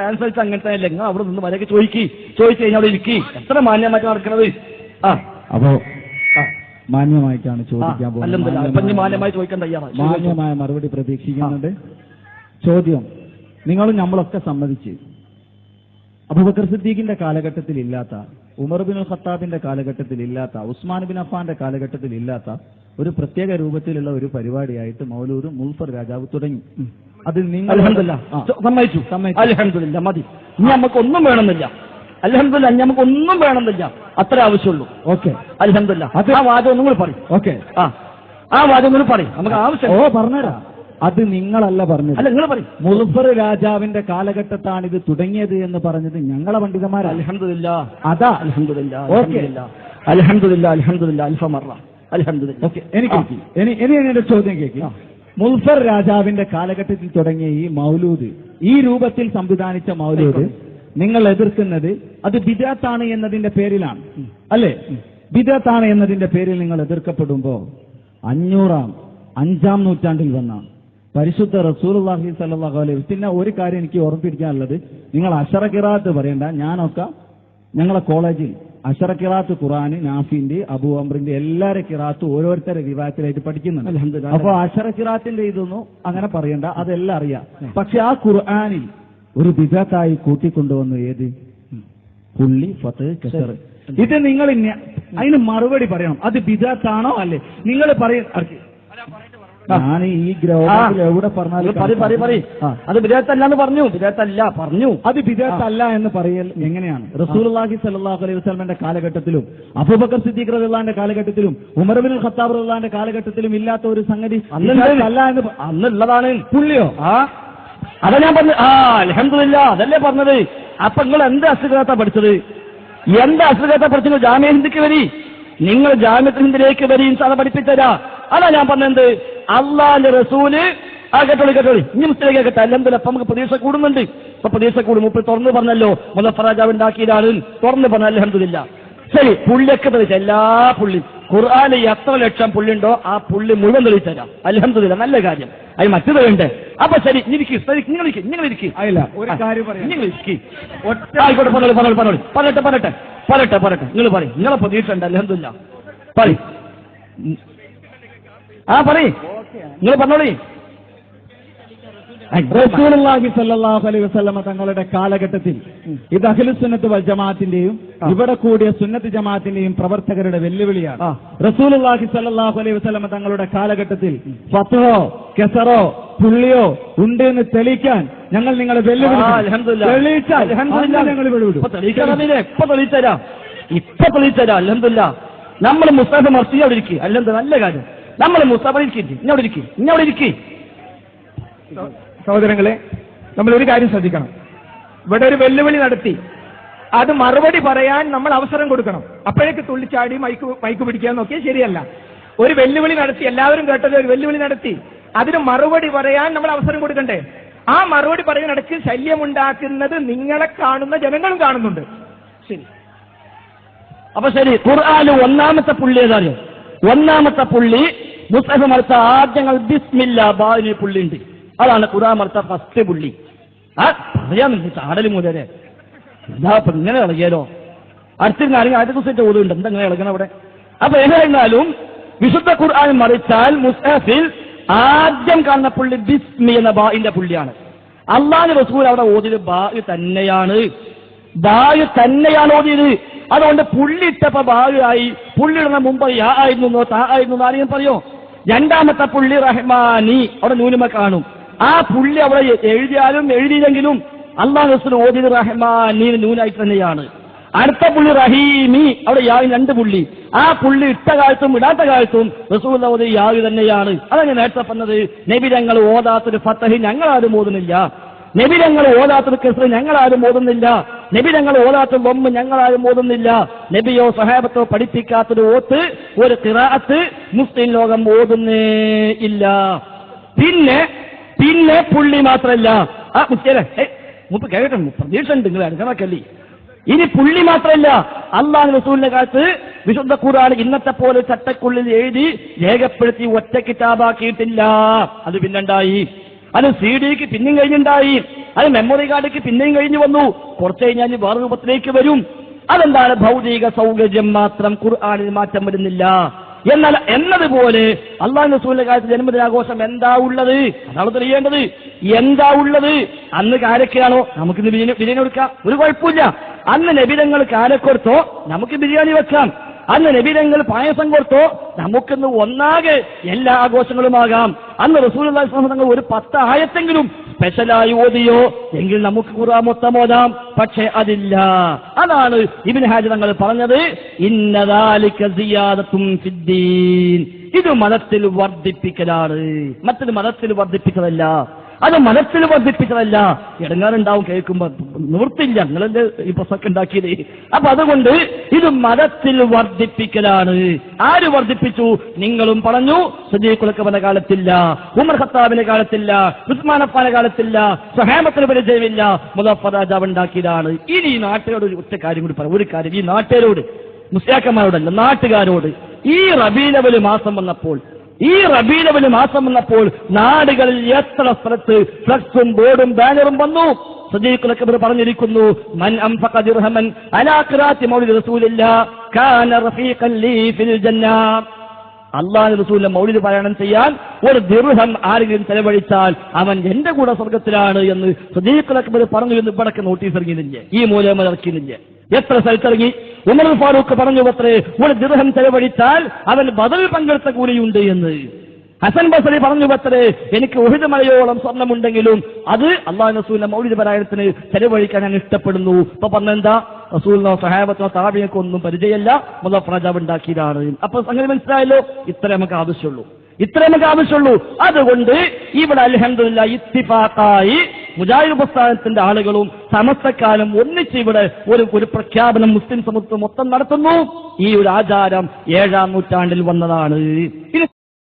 Translate അങ്ങനെ തന്നെ നിങ്ങൾ അവിടെ നിന്ന് വരക്ക് ചോദിക്കി. ചോദിച്ചു കഴിഞ്ഞാൽ അവിടെ ഇരിക്കി. എത്ര മാന്യമായിട്ട് നടക്കുന്നത് ആ. അപ്പോ മാന്യമായിട്ടാണ് ചോദിക്കാൻ പോകുന്നത്. മാന്യമായി ചോദിക്കാൻ തയ്യാറാണ് മാന്യമായ മറുപടി പ്രതീക്ഷിക്കുന്നുണ്ട്. ചോദ്യം. നിങ്ങളും നമ്മളൊക്കെ സമ്മതിച്ച്. അബൂബക്കർ സിദ്ദീഖിന്റെ കാലഘട്ടത്തിൽ ഇല്ലാത്ത ഉമർ ബിൻ ഖത്താബിന്റെ കാലഘട്ടത്തിൽ ഇല്ലാത്ത ഉസ്മാൻ ബിൻ അഫാന്റെ കാലഘട്ടത്തിൽ ഇല്ലാത്ത ഒരു പ്രത്യേക രൂപത്തിലുള്ള ഒരു പരിപാടിയായിട്ട് മൗലൂർ മുൽഫർ രാജാവ് തുടങ്ങി. അതിൽ നിങ്ങൾ അൽഹംദുലില്ലാ. സമ്മതിച്ചു. അലഹമില്ല മതി. ഇനി നമുക്ക് ഒന്നും വേണമെന്നില്ല. അലഹമില്ല ഇനി നമുക്ക് ഒന്നും വേണമെന്നില്ല. അത്ര ആവശ്യമുള്ളൂ. ഓക്കെ. അലഹമില്ല അത് ആ വാദം ഒന്നും കൂടി പറയും. ഓക്കെ. ആ. ആ വാദം ഒന്നും പറയും. നമുക്ക് ആവശ്യം. ഓ പറഞ്ഞുതരാ അത് നിങ്ങളല്ല പറഞ്ഞത്. അല്ല നിങ്ങൾ പറയും. മുസഫർ രാജാവിന്റെ കാലഘട്ടത്താണ് ഇത് തുടങ്ങിയത് എന്ന് പറഞ്ഞത് ഞങ്ങളെ പണ്ഡിതന്മാർ അലഹമില്ല അതാ. അലഹമില്ല അൽഹംദുലില്ലാ. അൽഹംദുലില്ലാ അൽഫമറ അലഹമില്ല ഓക്കെ. എനിക്ക് എനിക്ക്. ഇനി ഇനി എന്റെ ചോദ്യം കേൾക്ക് മുൽഫർ രാജാവിന്റെ കാലഘട്ടത്തിൽ തുടങ്ങിയ ഈ മൗലൂദ് ഈ രൂപത്തിൽ സംവിധാനിച്ച മൗലൂദ് നിങ്ങൾ എതിർക്കുന്നത് അത് ബിദാത്താണ് എന്നതിന്റെ പേരിലാണ് അല്ലേ ബിദാത്താണ് എന്നതിന്റെ പേരിൽ നിങ്ങൾ എതിർക്കപ്പെടുമ്പോ അഞ്ഞൂറാം അഞ്ചാം നൂറ്റാണ്ടിൽ വന്ന പരിശുദ്ധ റസൂലുള്ളാഹി സല്ലല്ലാഹു അലൈഹി. പിന്നെ ഒരു കാര്യം എനിക്ക് ഓർമ്മിപ്പിക്കാനുള്ളത് നിങ്ങൾ അഷറ കിറാത്ത് പറയണ്ട ഞാനൊക്കെ ഞങ്ങളെ കോളേജിൽ അഷറ കിറാത്ത് ഖുറാന് നാഫിന്റെ അബു അമ്രിന്റെ എല്ലാരെ കിറാത്ത് ഓരോരുത്തരെ വിവാഹത്തിലായിട്ട് പഠിക്കുന്നുണ്ട്. അപ്പൊ അഷറ കിറാത്തിന്റെ ഇതൊന്നും അങ്ങനെ പറയണ്ട അതെല്ലാം അറിയാം. പക്ഷെ ആ ഖുർആാനിൽ ഒരു ബിദത്തായി കൂട്ടിക്കൊണ്ടുവന്നു ഏത്? പുള്ളി ഫത്ത് കസർ. ഇത് നിങ്ങൾ അതിന് മറുപടി പറയണം. അത് ബിദത്താണോ അല്ലേ? നിങ്ങൾ പറയ ഞാൻ ഈ ഗ്രൗണ്ടിൽ എവിടെ പറഞ്ഞാലും പറ പറ അത് ആ. അത് വിദേഹത്തല്ലാന്ന് പറഞ്ഞു. വിദേഹത്തല്ല പറഞ്ഞു. അത് വിദേശത്തല്ല എന്ന് പറയൽ എങ്ങനെയാണ്? റസൂലുള്ളാഹി സല്ലല്ലാഹു അലൈഹി വസ്ലമിന്റെ കാലഘട്ടത്തിലും അബൂബക്കർ സിദ്ദീഖ് റഹ്ലാന്റെ കാലഘട്ടത്തിലും ഉമർബിൻ ഖത്താബ് റഹ്ലാന്റെ കാലഘട്ടത്തിലും ഇല്ലാത്ത ഒരു സംഗതി. അല്ല എന്ന് അന്നുള്ളതാണ്. പുള്ളിയോ? ആ. അതാ ഞാൻ പറഞ്ഞു ആ അലഹമില്ല അതല്ലേ പറഞ്ഞത്. അപ്പൊ നിങ്ങൾ എന്ത് അസുഖത്താ പഠിച്ചത്? എന്ത് അസുഖത്താ പഠിച്ചത്? ജാമ്യ ഹിന്ദിക്ക് വരി. നിങ്ങൾ ജാമ്യത്തിൽ ഹിന്ദിലേക്ക് വരി അത് പഠിപ്പിച്ചരാ അതാ ഞാൻ പറഞ്ഞത് അള്ളാന്റെ റസൂൽ ആ കേട്ടോളി കേട്ടോളി. ഇനി മുസ്ലിം കേട്ടെ അല്ലെന്തല്ല അപ്പൊ നമുക്ക് പ്രതീക്ഷ കൂടുന്നുണ്ട്. ഇപ്പൊ പ്രതീക്ഷ കൂടും മുപ്പിൽ തുറന്ന് പറഞ്ഞല്ലോ. മുലഫറാജാവ് ഉണ്ടാക്കിയതാണ് തുറന്ന് പറഞ്ഞ അലഹമില്ല ശരി പുള്ളിയൊക്കെ തെളിച്ച എല്ലാ പുള്ളി ഖുർആാനിൽ എത്ര ലക്ഷം പുള്ളിയുണ്ടോ ആ പുള്ളി മുഴുവൻ തെളിച്ചരാം അലഹമില്ല നല്ല കാര്യം. അത് മറ്റു വേണ്ടേ? അപ്പൊ ശരി ഇരിക്കും. നിങ്ങൾ ഇരിക്കും നിങ്ങൾ ഇരിക്കും. നിങ്ങൾ ഇരിക്കും. ആയിക്കോട്ടെ പറഞ്ഞോളൂ പറഞ്ഞോളൂ പറഞ്ഞോളൂ. പറയട്ടെ പറയട്ടെ പറയട്ടെ പറയട്ടെ നിങ്ങൾ പറയും. നിങ്ങളെ പ്രതീക്ഷ ഉണ്ട് അലഹമില്ല പറയും. ആ പറയും. നിങ്ങൾ പറഞ്ഞോളി. അലൈഹി തങ്ങളുടെ കാലഘട്ടത്തിൽ ഇത് അഖിലുസുന്നത്ത് വൽ ജമാഅത്തിന്റെയും ഇവിടെ കൂടിയ സുന്നത്ത് ജമാഅത്തിന്റെയും പ്രവർത്തകരുടെ വെല്ലുവിളിയാണ്. റസൂലുല്ലാഹി സല്ലല്ലാഹു അലൈഹി വസ്ലമ തങ്ങളുടെ കാലഘട്ടത്തിൽ ഫത്വോ കെസറോ പുള്ളിയോ ഉണ്ട് എന്ന് തെളിയിക്കാൻ ഞങ്ങൾ നിങ്ങളെ വെല്ലുവിളിച്ചാൽ ഇപ്പൊ തെളിയിച്ചരാ? അല്ലെന്തല്ല നമ്മൾ മുസ്താഫ് മർസി അവിടെ ഇരിക്കുക അല്ലെന്ത് നല്ല കാര്യം. നമ്മൾ മുസ്താഫ ഇരിക്കും ഇന്നവിടെ ഇരിക്കും. ഇന്നവിടെ ഇരിക്കും. സഹോദരങ്ങളെ നമ്മൾ ഒരു കാര്യം ശ്രദ്ധിക്കണം. ഇവിടെ ഒരു വെല്ലുവിളി നടത്തി. അത് മറുപടി പറയാൻ നമ്മൾ അവസരം കൊടുക്കണം. അപ്പോഴേക്ക് തുള്ളിച്ചാടി മൈക്ക് മൈക്ക് പിടിക്കാൻ നോക്കിയാൽ ശരിയല്ല. ഒരു വെല്ലുവിളി നടത്തി. എല്ലാവരും കേട്ടത് ഒരു വെല്ലുവിളി നടത്തി. അതിന് മറുപടി പറയാൻ നമ്മൾ അവസരം കൊടുക്കണ്ടേ? ആ മറുപടി പറയുന്നിടയ്ക്ക് ശല്യമുണ്ടാക്കുന്നത് നിങ്ങളെ കാണുന്ന ജനങ്ങളും കാണുന്നുണ്ട്. ശരി. അപ്പൊ ശരി ഖുർആാന് ഒന്നാമത്തെ പുള്ളി ഏതാറിയോ? ഒന്നാമത്തെ പുള്ളി മുസ്തഫ മർത്ത ആദ്യങ്ങൾ ബിസ്മില്ല ബാലി പുള്ളി ഉണ്ട് അതാണ് ഖുർആൻ മർത്ത ഫസ്റ്റ് പുള്ളി. ആ പറയാൻ ചാടൽ മൂലരെ എന്താ ഇങ്ങനെ ഇളകിയാലോ? അടുത്തിരുന്ന് ആരെങ്കിലും ആദ്യ ദിവസത്തെ ഓടുണ്ട് എന്താ ഇങ്ങനെ ഇളകണം അവിടെ? അപ്പൊ ഏതായിരുന്നാലും വിശുദ്ധ ഖുർആൻ മറിച്ചാൽ മുസ്തഫിൽ ആദ്യം കാണുന്ന പുള്ളി ബിസ്മി എന്ന ബായിന്റെ പുള്ളിയാണ്. അള്ളാഹ് റസൂൽ അവിടെ ഓതിയത് ബായ് തന്നെയാണ്. ബായ് തന്നെയാണ് ഓതിയത്. അതുകൊണ്ട് പുള്ളിയിട്ടപ്പോ ഭാഗമായി പുള്ളിയുടെ മുമ്പ് യാ ആയിരുന്നു താ ആയിരുന്നു ആരെയും പറയോ? രണ്ടാമത്തെ പുള്ളി റഹ്മാനി അവിടെ നൂനുമ കാണും. ആ പുള്ളി അവിടെ എഴുതിയാലും എഴുതിയില്ലെങ്കിലും അള്ളാഹു റസൂൽ ഓതിയത് റഹ്മാനി നൂനായിട്ട് തന്നെയാണ്. അടുത്ത പുള്ളി റഹീമി അവിടെ യാ രണ്ട് പുള്ളി. ആ പുള്ളി ഇട്ട കാലത്തും ഇടാത്ത കാലത്തും റസൂൽ ഓതി യാ തന്നെയാണ്. അതങ്ങനെ നേരത്തെ പറഞ്ഞത് നബിരങ്ങൾ ഓതാത്തൊരു ഫത്തഹി ആരും ഓതുന്നില്ല. നബിരങ്ങൾ ഓതാത്തൊരു കെസ് ആരും ഓതുന്നില്ല. നബിരങ്ങൾ ഓതാത്ത ബൊമ്മ ഞങ്ങളാരും ഓതുന്നില്ല. നബിയോ സഹാബത്തോ പഠിപ്പിക്കാത്തൊരു ഓത്ത് ഒരു കിറാത്ത് മുസ്ലിം ലോകം ഓതുന്നേ ഇല്ല. പിന്നെ പിന്നെ പുള്ളി മാത്രല്ല. ആ മുസ്ലിം മുപ്പ് കേട്ടോ പ്രതീക്ഷ ഉണ്ട് നിങ്ങൾ അനുസരണക്കല്ലേ ഇനി പുള്ളി മാത്രമല്ല അള്ളാഹ് റസൂലിന്റെ കാലത്ത് വിശുദ്ധ ഖുർആൻ ഇന്നത്തെ പോലെ ചട്ടക്കുള്ളിൽ എഴുതി രേഖപ്പെടുത്തി ഒറ്റ കിതാബാക്കിയിട്ടില്ല. അത് പിന്നുണ്ടായി അത് സി ഡിക്ക് പിന്നെയും കഴിഞ്ഞുണ്ടായി. അത് മെമ്മറി കാർഡിക്ക് പിന്നെയും കഴിഞ്ഞു വന്നു. കുറച്ച് കഴിഞ്ഞാൽ വേറെ രൂപത്തിലേക്ക് വരും. അതെന്താണ് ഭൗതിക സൗകര്യം മാത്രം ഖുർആാനിൽ മാറ്റം വരുന്നില്ല. എന്നാൽ എന്നതുപോലെ അള്ളാഹു റസൂലിന്റെ കാലത്ത് ജന്മദിനാഘോഷം എന്താ ഉള്ളത്? അതാണ് തെളിയേണ്ടത്. എന്താ ഉള്ളത്? അന്ന് കാരക്കയാണോ? നമുക്ക് ബിരിയാണി കൊടുക്കാം. ഒരു കുഴപ്പമില്ല. അന്ന് നബിതങ്ങൾ കാരക്കൊടുത്തോ നമുക്ക് ബിരിയാണി വെക്കാം. അന്ന് നബിതങ്ങൾ പായസം കൊടുത്തോ? നമുക്കിന്ന് ഒന്നാകെ എല്ലാ ആഘോഷങ്ങളുമാകാം. അന്ന് റസൂൽ തങ്ങൾ ഒരു പത്ത് ആയത്തെങ്കിലും സ്പെഷ്യലായി ഓതിയോ? എങ്കിൽ നമുക്ക് ഖുർആൻ മൊത്തം ഓതാം. പക്ഷെ അതില്ല. അതാണ് ഇബിൻ ഹാജി തങ്ങൾ പറഞ്ഞത് ഇത് മതത്തിൽ വർദ്ധിപ്പിക്കലാണ്. മറ്റൊരു മതത്തിൽ വർദ്ധിപ്പിച്ചതല്ല. അത് മനസ്സിൽ വർദ്ധിപ്പിച്ചതല്ല. ഇടങ്ങാറുണ്ടാവും കേൾക്കുമ്പോ. നിവൃത്തില്ല നിങ്ങളെന്റെ ഈ പുസ്തകം ഉണ്ടാക്കിയത്? അപ്പൊ അതുകൊണ്ട് ഇത് മതത്തിൽ വർദ്ധിപ്പിക്കലാണ്. ആര് വർദ്ധിപ്പിച്ചു? നിങ്ങളും പറഞ്ഞു സജീഖുലക്കവന്റെ കാലത്തില്ല ഉമർ ഖത്താബിന്റെ കാലത്തില്ല അഫാന്റെ കാലത്തില്ല സഹാമത്തിന് പരിചയമില്ല. മുലഫർ രാജാവ് ഉണ്ടാക്കിയതാണ്. ഇനി ഈ നാട്ടുകാരോട് ഒറ്റ കാര്യം കൂടി പറയാം. ഒരു കാര്യം. ഈ നാട്ടുകാരോട് മുസ്ലിയാക്കന്മാരോടല്ല നാട്ടുകാരോട്. ഈ റബീലവൽ മാസം വന്നപ്പോൾ ഈ റബീലവൽ മാസം വന്നപ്പോൾ നാടുകളിൽ എത്ര സ്ഥലത്ത് ഫ്ലക്സും ബോർഡും ബാനറും വന്നു. ഇവർ പറഞ്ഞിരിക്കുന്നു മൻ ദിർഹമൻ കാന റഫീഖൻ ഫിൽ ജന്ന. അള്ളാഹു റസൂലിന്റെ മൗലിദ് പാരായണം ചെയ്യാൻ ഒരു ദിർഹം ആരെങ്കിലും ചെലവഴിച്ചാൽ അവൻ എന്റെ കൂടെ സ്വർഗത്തിലാണ് എന്ന് സുദീഖ് അക്ബർ പറഞ്ഞു എന്ന് ഇവിടൊക്കെ നോട്ടീസ് ഇറങ്ങിയില്ലേ? ഈ മൂലം ഇറക്കിയില്ലേ? എത്ര സ്ഥലത്തിറങ്ങി ഉമർ ഫാറൂഖ് പറഞ്ഞു അത്രേ ഒരു ദൃഹം ചെലവഴിച്ചാൽ അവൻ ബദൽ പങ്കെടുത്ത കൂലിയുണ്ട് എന്ന്. ഹസൻ ബസറി പറഞ്ഞു പത്രേ എനിക്ക് ഒഹിത മലയോളം സ്വർണമുണ്ടെങ്കിലും അത് അള്ളാഹു റസൂലിന്റെ മൗലിക പരായണത്തിന് ചെലവഴിക്കാൻ ഞാൻ ഇഷ്ടപ്പെടുന്നു. ഇപ്പൊ പറഞ്ഞെന്താ? റസൂലിനോ സഹാബത്തിനോ താപിയൊക്കെ ഒന്നും പരിചയമല്ല. മുല്ലഫ് ഉണ്ടാക്കിയതാണ്. അപ്പൊ സംഗതി മനസ്സിലായല്ലോ? ഇത്ര നമുക്ക് ആവശ്യമുള്ളൂ. ഇത്ര നമുക്ക് ആവശ്യമുള്ളൂ. അതുകൊണ്ട് ഇവിടെ അലഹമില്ല ഇത്തിഫാക്കായി മുജാഹിദ് പ്രസ്ഥാനത്തിന്റെ ആളുകളും സമസ്തക്കാരും ഒന്നിച്ച് ഇവിടെ ഒരു ഒരു പ്രഖ്യാപനം മുസ്ലിം സമൂഹത്തിൽ മൊത്തം നടത്തുന്നു. ഈ ഒരു ആചാരം ഏഴാം നൂറ്റാണ്ടിൽ വന്നതാണ്.